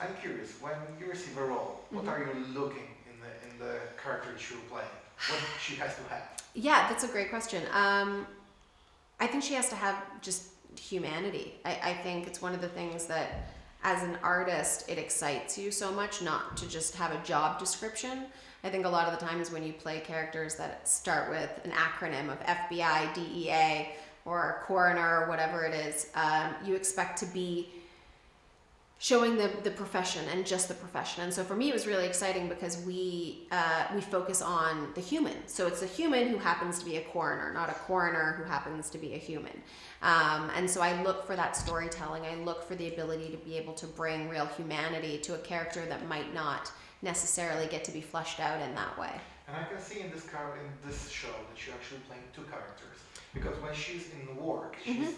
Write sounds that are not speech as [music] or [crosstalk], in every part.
I'm curious, when you receive a role, what Mhm. are you looking in the in the character that you're playing? What she has to have? Yeah, that's a great question. Um, I think she has to have just humanity. I, I think it's one of the things that, as an artist, it excites you so much not to just have a job description. I think a lot of the times when you play characters that start with an acronym of FBI, DEA, or coroner, or whatever it is, um, you expect to be showing the, the profession and just the profession. And so for me, it was really exciting because we uh, we focus on the human. So it's a human who happens to be a coroner, not a coroner who happens to be a human. Um, and so I look for that storytelling. I look for the ability to be able to bring real humanity to a character that might not necessarily get to be fleshed out in that way. And I can see in this car in this show that you're actually playing two characters because when she's in work, she's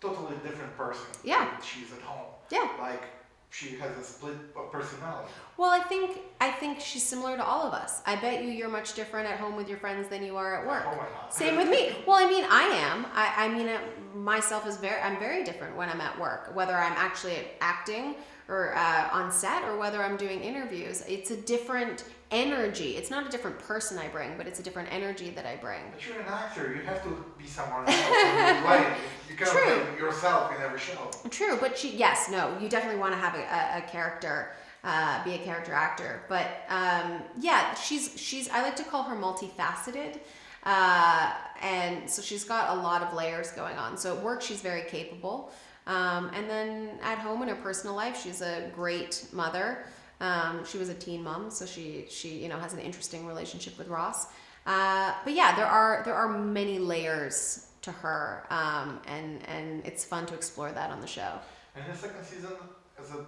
totally different person. Mm-hmm. Yeah. she's at home. Yeah. Like she has a split personality. Well, I think I think she's similar to all of us. I bet you you're much different at home with your friends than you are at work. Oh my god. Same with me. Well, I mean, I am. I, I mean, myself is very. I'm very different when I'm at work. Whether I'm actually acting or uh, on set, or whether I'm doing interviews, it's a different energy. It's not a different person I bring, but it's a different energy that I bring. But you're an actor. You have to be someone else. when you cannot [laughs] True. yourself in every show. True, but she. Yes, no. You definitely want to have a, a, a character. Uh, be a character actor, but um, yeah, she's she's. I like to call her multifaceted, uh, and so she's got a lot of layers going on. So at work, she's very capable, um, and then at home in her personal life, she's a great mother. Um, she was a teen mom, so she she you know has an interesting relationship with Ross. Uh, but yeah, there are there are many layers to her, um, and and it's fun to explore that on the show. And in the second season, as a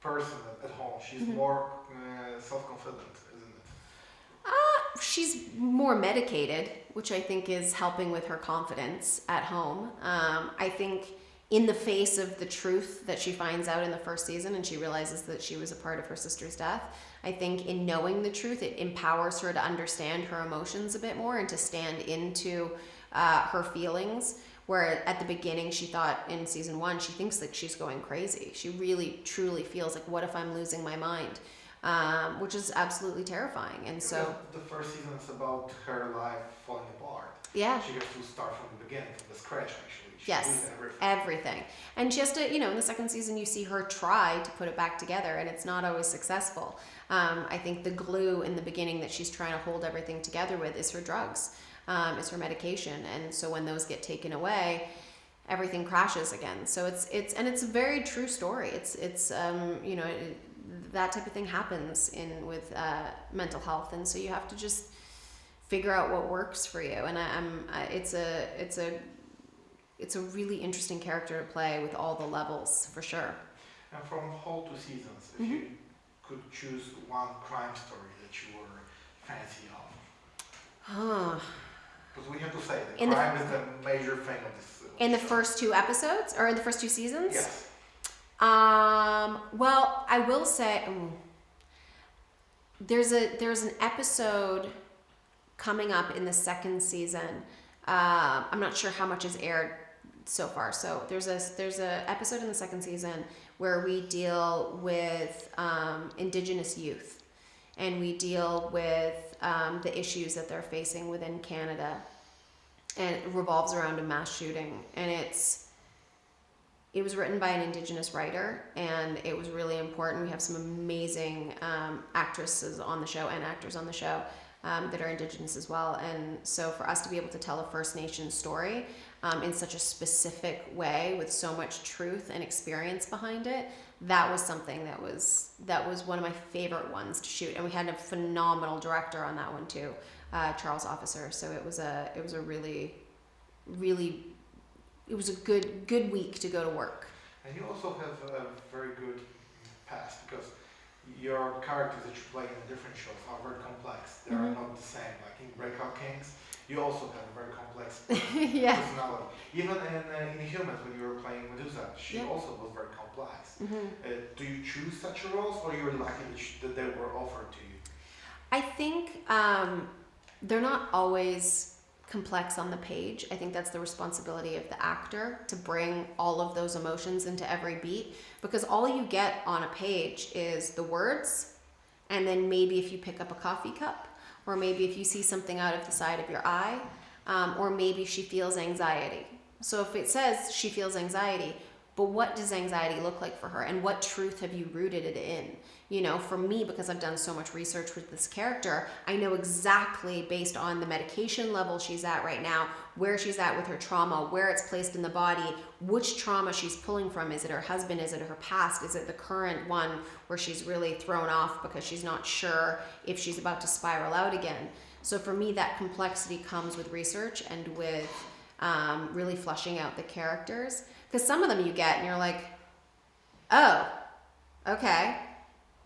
person at home, she's Mhm. more uh, self-confident, isn't it? Uh, she's more medicated, which I think is helping with her confidence at home. Um, I think in the face of the truth that she finds out in the first season and she realizes that she was a part of her sister's death, I think in knowing the truth, it empowers her to understand her emotions a bit more and to stand into uh, her feelings. Where at the beginning she thought in season one, she thinks that she's going crazy. She really, truly feels like, what if I'm losing my mind? Um, which is absolutely terrifying. And so, the first season is about her life falling apart. yeah. She has to start from the beginning, from the scratch actually. She Yes. everything. everything. And she has to, you know, in the second season, you see her try to put it back together, and it's not always successful. Um, I think the glue in the beginning that she's trying to hold everything together with is her drugs, um, is her medication, and so when those get taken away, everything crashes again. So it's it's and it's a very true story. It's it's um, you know it, that type of thing happens in with uh, mental health, and so you have to just figure out what works for you. And I, I'm I, it's a it's a it's a really interesting character to play with all the levels for sure. And from whole two seasons, if Mhm. you could choose one crime story that you were fancy of, Huh. because we have to say that In the- crime is the major thing of this. uh, In the first two episodes or in the first two seasons? Yes. Um. Well, I will say mm, there's a there's an episode coming up in the second season. Uh, I'm not sure how much is aired so far. So there's a there's a episode in the second season where we deal with um, Indigenous youth, and we deal with um, the issues that they're facing within Canada, and it revolves around a mass shooting, and it's it was written by an indigenous writer and it was really important. We have some amazing um, actresses on the show and actors on the show um, that are indigenous as well. And so for us to be able to tell a first nation story um, in such a specific way with so much truth and experience behind it that was something that was that was one of my favorite ones to shoot. And we had a phenomenal director on that one too uh, charles officer. So it was a it was a really really it was a good good week to go to work. And you also have a very good past because your characters that you play in different shows are very complex. They are Mhm. not the same. Like in Breakout Kings, you also have a very complex [laughs] yeah. personality. Even in uh, Inhumans, when you were playing Medusa, she Yeah. also was very complex. hmm Uh, do you choose such roles, or you're lucky that, that they were offered to you? I think um, they're not always complex on the page. I think that's the responsibility of the actor to bring all of those emotions into every beat because all you get on a page is the words and then maybe if you pick up a coffee cup or maybe if you see something out of the side of your eye um, or maybe she feels anxiety. So if it says she feels anxiety, but what does anxiety look like for her and what truth have you rooted it in? You know, for me, because I've done so much research with this character, I know exactly based on the medication level she's at right now, where she's at with her trauma, where it's placed in the body, which trauma she's pulling from. Is it her husband? Is it her past? Is it the current one where she's really thrown off because she's not sure if she's about to spiral out again? So for me, that complexity comes with research and with um, really fleshing out the characters. Because some of them you get and you're like, oh, okay.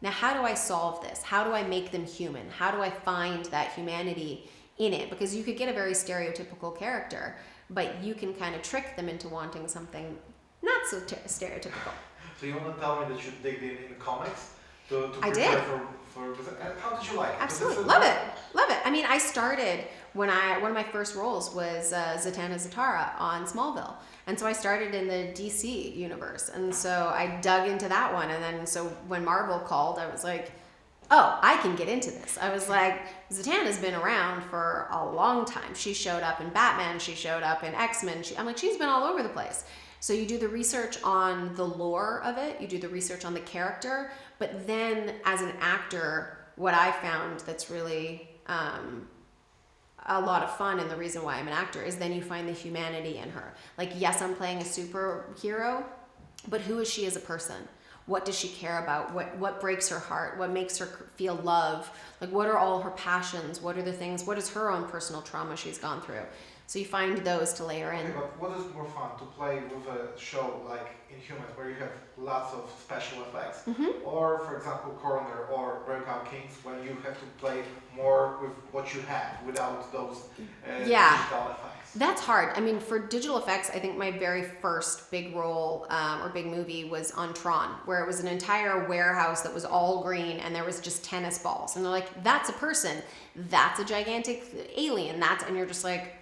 Now, how do I solve this? How do I make them human? How do I find that humanity in it? Because you could get a very stereotypical character, but you can kind of trick them into wanting something not so t- stereotypical. [laughs] So you want to tell me that you dig in in comics to, to I did. for for how did you like it? Absolutely, love it, love it. I mean, I started when I one of my first roles was uh, Zatanna Zatara on Smallville, and so I started in the DC universe, and so I dug into that one, and then so when Marvel called, I was like, oh, I can get into this. I was like, Zatanna's been around for a long time. She showed up in Batman, she showed up in X Men. I'm like, she's been all over the place. So you do the research on the lore of it, you do the research on the character, but then as an actor, what I found that's really um, a lot of fun and the reason why I'm an actor is then you find the humanity in her. Like, yes, I'm playing a superhero, but who is she as a person? What does she care about? What what breaks her heart? What makes her feel love? Like, what are all her passions? What are the things? What is her own personal trauma she's gone through? So you find those to layer in. But what is more fun to play with a show like Inhumans where you have lots of special effects, Mm-hmm. or for example Coroner or Breakout Kings when you have to play more with what you have without those uh, Yeah. digital effects? That's hard. I mean, for digital effects, I think my very first big role um, or big movie was on Tron, where it was an entire warehouse that was all green and there was just tennis balls. And they're like, that's a person. That's a gigantic alien. That's, and you're just like,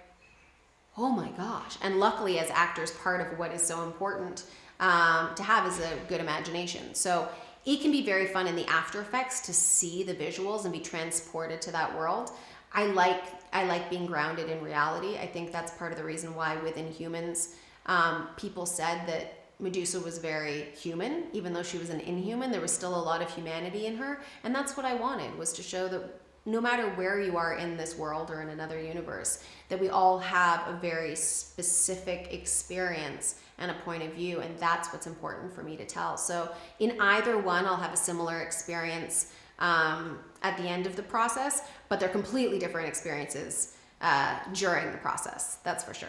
oh my gosh. And luckily, as actors, part of what is so important um, to have is a good imagination. So it can be very fun in the after effects to see the visuals and be transported to that world. I like I like being grounded in reality. I think that's part of the reason why within humans, um, people said that Medusa was very human, even though she was an inhuman. There was still a lot of humanity in her, and that's what I wanted was to show that no matter where you are in this world or in another universe, that we all have a very specific experience and a point of view, and that's what's important for me to tell. So in either one, I'll have a similar experience um, at the end of the process, but they're completely different experiences uh, during the process. That's for sure.